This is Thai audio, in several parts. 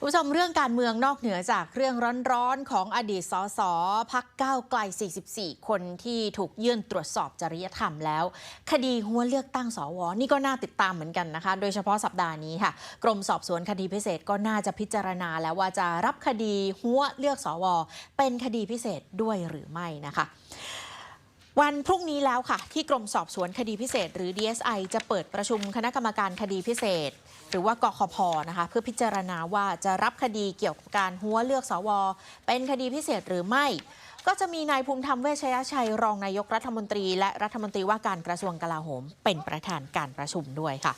คุณผู้ชมเรื่องการเมืองนอกเหนือจากเรื่องร้อนๆ ของอดีตสสพักก้าวไกล 44 คนที่ถูกยื่นตรวจสอบจริยธรรมแล้ว คดีหัวเลือกตั้งสวนี่ก็น่าติดตามเหมือนกันนะคะ โดยเฉพาะสัปดาห์นี้ค่ะ กรมสอบสวนคดีพิเศษก็น่าจะพิจารณาแล้วว่าจะรับคดีหัวเลือกสว เป็นคดีพิเศษด้วยหรือไม่นะคะ วันพรุ่งนี้แล้วค่ะ ที่กรมสอบสวนคดีพิเศษ หรือ DSI จะเปิดประชุมคณะกรรมการคดีพิเศษ หรือว่ากคพนะคะ เพื่อพิจารณาว่าจะรับคดีเกี่ยวกับการหัวเลือกสว เป็นคดีพิเศษหรือไม่ ก็จะมีนายภูมิธรรมเวชยชัยรองนายกรัฐมนตรี และรัฐมนตรีว่าการกระทรวงกลาโหม เป็นประธานการประชุมด้วยค่ะ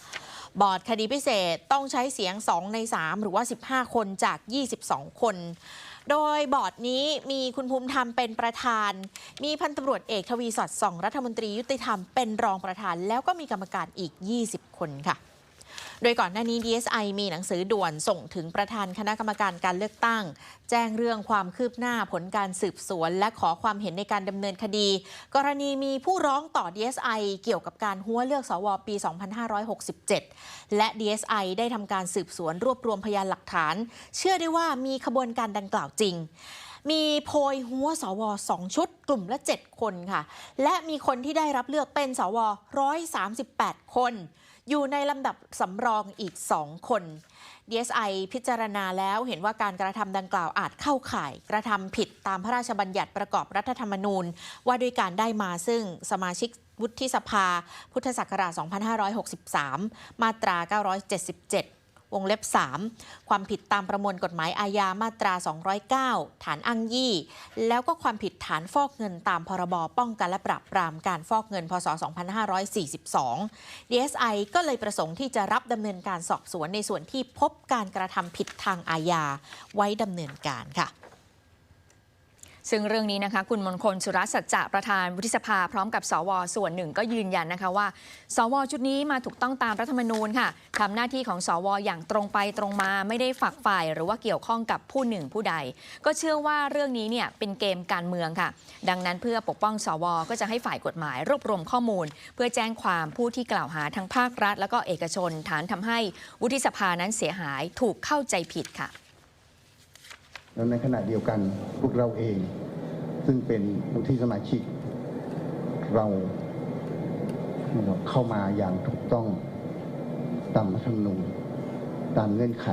บอร์ดคดีพิเศษต้องใช้เสียง 2 ใน 3 หรือว่า 15 คนจาก 22 คน โดยบอร์ดนี้มีคุณภูมิธรรมเป็นประธาน มีพันตำรวจเอกทวีสอดส่อง รัฐมนตรียุติธรรมเป็นรองประธาน แล้วก็มีกรรมการอีก 20 คนค่ะ โดยก่อนหน้านี้ DSI มีหนังสือด่วนส่งถึงประธานคณะกรรมการการเลือกตั้ง แจ้งเรื่องความคืบหน้าผลการสืบสวน และขอความเห็นในการดำเนินคดี กรณีมีผู้ร้องต่อ DSI เกี่ยวกับการหัวเลือกสวปี 2567 และ DSI ได้ทำการสืบสวนรวบรวมพยานหลักฐาน เชื่อได้ว่ามีขบวนการดังกล่าวจริง มีโพยหัวสวสองชุด กลุ่มละ 7 คนค่ะ และมีคนที่ได้รับเลือกเป็นสว138 คน อยู่ในลำดับสำรองอีก 2 คน DSI พิจารณาแล้วเห็นว่าการกระทำดังกล่าวอาจเข้าข่าย กระทำผิดตามพระราชบัญญัติประกอบรัฐธรรมนูญ ว่าด้วยการได้มาซึ่งสมาชิกวุฒิสภา พุทธศักราช 2563 มาตรา 977 วงเล็บ 3 ความผิดตามประมวลกฎหมายอาญามาตรา 209 ฐานอ้างยี่ แล้วก็ความผิดฐานฟอกเงินตามพรบป้องกันและปราบปรามการฟอกเงิน พศ 2542 DSI ก็เลยประสงค์ที่จะรับดำเนินการสอบสวนในส่วนที่พบการกระทำผิดทางอาญาไว้ดำเนินการค่ะ ซึ่งเรื่องนี้นะคะคุณมนคลสุรสัจจะประธานวุฒิสภาพร้อมกับสวส่วนหนึ่งก็ยืนยันนะคะว่า สวชุดนี้มาถูกต้องตามรัฐธรรมนูญค่ะทำหน้าที่ของสวอย่างตรงไปตรงมาไม่ได้ฝักฝ่าย หรือว่าเกี่ยวข้องกับผู้หนึ่งผู้ใด ก็เชื่อว่าเรื่องนี้เนี่ยเป็นเกมการเมืองค่ะ ดังนั้นเพื่อปกป้องสวก็จะให้ฝ่ายกฎหมายรวบรวมข้อมูล เพื่อแจ้งความผู้ที่กล่าวหาทั้งภาครัฐ และก็เอกชน ฐานทำให้วุฒิสภานั้นเสียหายถูกเข้าใจผิดค่ะ แล้วในขณะเดียวกันพวกเราเอง ซึ่งเป็นวุฒิสมาชิก เราเข้ามาอย่างถูกต้องตามรัฐธรรมนูญตามเงื่อนไข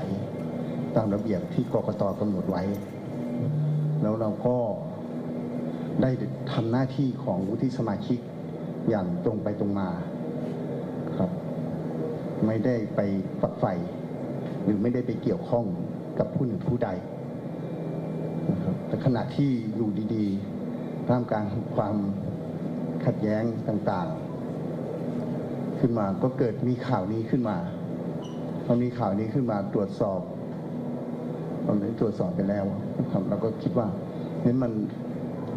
ตามระเบียบที่กกตกำหนดไว้ แล้วเราก็ได้ทำหน้าที่ของวุฒิสมาชิกอย่างตรงไปตรงมาครับ ไม่ได้ไปฝักใฝ่หรือไม่ได้ไปเกี่ยวข้องกับผู้หนึ่งผู้ใด นะครับแต่ขณะที่อยู่ดีๆท่ามกลางความขัดแย้งต่างๆ ขึ้นมาก็เกิดมีข่าวนี้ขึ้นมาพอมีข่าวนี้ขึ้นมาตรวจสอบตอนนี้ตรวจสอบไปแล้วนะครับเราก็คิดว่านั้นมัน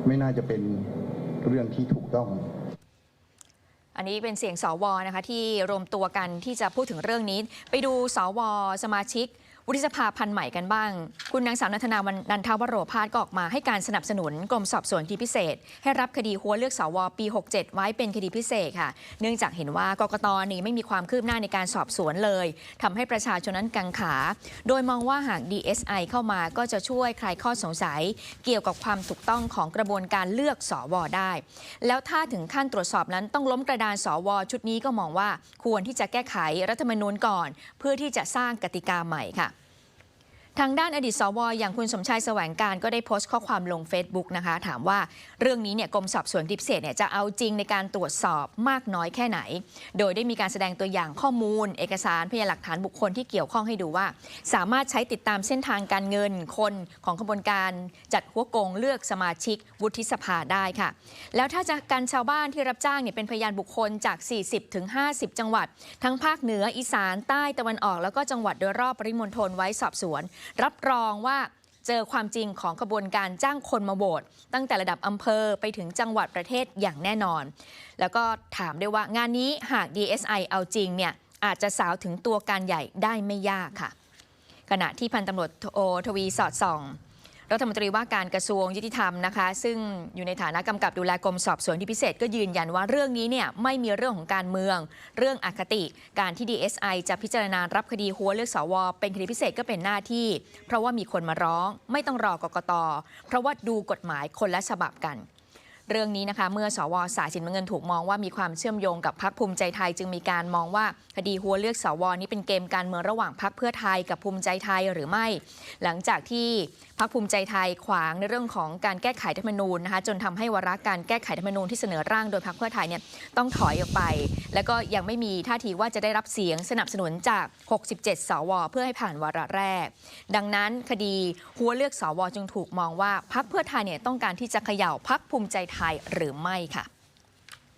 ไม่น่าจะเป็นเรื่องที่ถูกต้องอันนี้เป็นเสียงสวนะคะที่รวมตัวกันที่จะพูดถึงเรื่องนี้ ไปดูสวสมาชิก วุฒิสภาพันธ์ใหม่กันบ้าง คุณนางสาวนันทนาวันนันทวโรพาสก็ออกมาให้การสนับสนุนกรมสอบสวนคดีพิเศษ ให้รับคดีหัวเลือกสวปี 67 ไว้เป็นคดีพิเศษค่ะ เนื่องจากเห็นว่ากกตนี้ไม่มีความคืบหน้าในการสอบสวนเลยทำให้ประชาชนนั้นกังขา โดยมองว่าหาก DSI เข้ามาก็จะช่วยคลายข้อสงสัย เกี่ยวกับความถูกต้องของกระบวนการเลือกสวได้ แล้วถ้าถึงขั้นตรวจสอบนั้นต้องล้มกระดานสวชุดนี้ก็มองว่าควรที่จะแก้ไขรัฐธรรมนูญก่อน เพื่อที่จะสร้างกติกาใหม่ค่ะ ทางด้านอดีตสวอย่างคุณสมชายแสวงการก็ได้โพสต์ข้อความลง Facebook นะคะ ถามว่าเรื่องนี้เนี่ยกรมสอบสวนดีพิเศษเนี่ยจะเอาจริงในการตรวจสอบมากน้อยแค่ไหน โดยได้มีการแสดงตัวอย่างข้อมูล เอกสารพยานหลักฐานบุคคลที่เกี่ยวข้องให้ดูว่า สามารถใช้ติดตามเส้นทางการเงินคนของขบวนการจัดหัวโกงเลือกสมาชิกวุฒิสภาได้ค่ะ แล้วถ้าจะการชาวบ้านที่รับจ้างเนี่ยเป็นพยานบุคคลจาก 40ถึง50 จังหวัด ทั้งภาคเหนืออีสานใต้ตะวันออก แล้วก็จังหวัดโดยรอบปริมณฑลไว้สอบสวนรับรองว่าเจอความจริงของกระบวนการจ้างคนมาโหวตตั้งแต่ระดับอำเภอไปถึงจังหวัดประเทศอย่างแน่นอน แล้วก็ถามด้วยว่างานนี้หาก DSI เอาจริงเนี่ยอาจจะสาวถึงตัวการใหญ่ได้ไม่ยากค่ะ ขณะที่พันตำรวจโททวีสอดส่อง รัฐมนตรีว่าการกระทรวงยุติธรรมนะคะ ซึ่งอยู่ในฐานะกำกับดูแลกรมสอบสวนที่พิเศษก็ยืนยันว่าเรื่องนี้เนี่ยไม่มีเรื่องของการเมือง เรื่องอคติ การที่ DSI จะพิจารณารับคดีหัวเลือกสวเป็นคดีพิเศษก็เป็นหน้าที่ เพราะว่ามีคนมาร้อง ไม่ต้องรอกกตเพราะว่าดูกฎหมายคนละฉบับกัน เรื่องนี้นะคะ เมื่อสวสายสินเงินถูกมองว่ามีความเชื่อมโยงกับพักภูมิใจไทย จึงมีการมองว่าคดีหัวเลือกสวนี้เป็นเกมการเมืองระหว่างพักเพื่อไทยกับภูมิใจไทยหรือไม่ หลังจากที่พักภูมิใจไทยขวางในเรื่องของการแก้ไขรัฐธรรมนูญนะคะจนทำให้วาระการแก้ไขรัฐธรรมนูญที่เสนอร่างโดยพักเพื่อไทยเนี่ยต้องถอยออกไป แล้วก็ยังไม่มีท่าทีว่าจะได้รับเสียงสนับสนุนจาก 67 สว เพื่อให้ผ่านวาระแรก ดังนั้นคดีหัวเลือกสวจึงถูกมองว่าพักเพื่อไทยเนี่ยต้องการที่จะเขย่าพักภูมิใจไทยหรือไม่ค่ะ